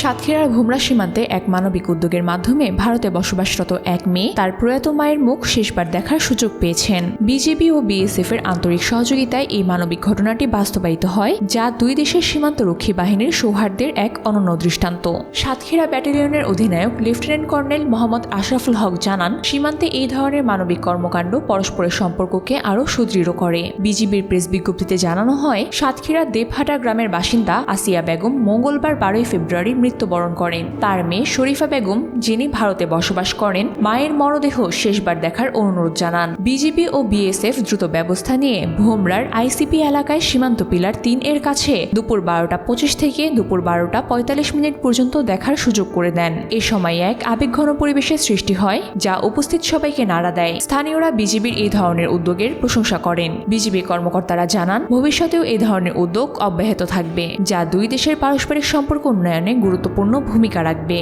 সাতক্ষীরার ভুমরা সীমান্তে এক মানবিক উদ্যোগের মাধ্যমে ভারতে বসবাসরত এক মেয়ে তার প্রয়াত মায়ের মুখ শেষবার দেখার সুযোগ পেয়েছেন। বিজেপি ও বিএসএফ এর আন্তরিক সহযোগিতায় এই মানবিক ঘটনাটি বাস্তবায়িত হয়, যা দুই দেশের সীমান্তরক্ষী বাহিনীর সৌহার্দ্যের এক অনন্য দৃষ্টান্ত। সাতক্ষীরা ব্যাটালিয়নের অধিনায়ক লেফটেন্যান্ট কর্নেল মোহাম্মদ আশরাফুল হক জানান, সীমান্তে এই ধরনের মানবিক কর্মকাণ্ড পরস্পরের সম্পর্ককে আরও সুদৃঢ় করে। বিজিবির প্রেস বিজ্ঞপ্তিতে জানানো হয়, সাতক্ষীরা দেবহাটা গ্রামের বাসিন্দা আসিয়া বেগম মঙ্গলবার বারোই ফেব্রুয়ারি মৃত্যুবরণ করেন। তার মেয়ে শরীফা বেগম, যিনি ভারতে বসবাস করেন, মায়ের মরদেহ শেষবার দেখার অনুরোধ জানান। বিজেপি ও বিএসএফ দ্রুত ব্যবস্থা নিয়ে ভোমরার আইসিপি এলাকায় সীমান্ত পিলার তিন এর কাছে দুপুর বারোটা পঁচিশ থেকে দুপুর বারোটা পঁয়তাল্লিশ মিনিট পর্যন্ত দেখার সুযোগ করে দেন। এ সময় এক আবেগঘন পরিবেশের সৃষ্টি হয়, যা উপস্থিত সবাইকে নাড়া দেয়। স্থানীয়রা বিজিবির এই ধরনের উদ্যোগের প্রশংসা করেন। বিজিবি কর্মকর্তারা জানান, ভবিষ্যতেও এই ধরনের উদ্যোগ অব্যাহত থাকবে, যা দুই দেশের পারস্পরিক সম্পর্ক উন্নয়নে গুরুত্বপূর্ণ ভূমিকা রাখবে।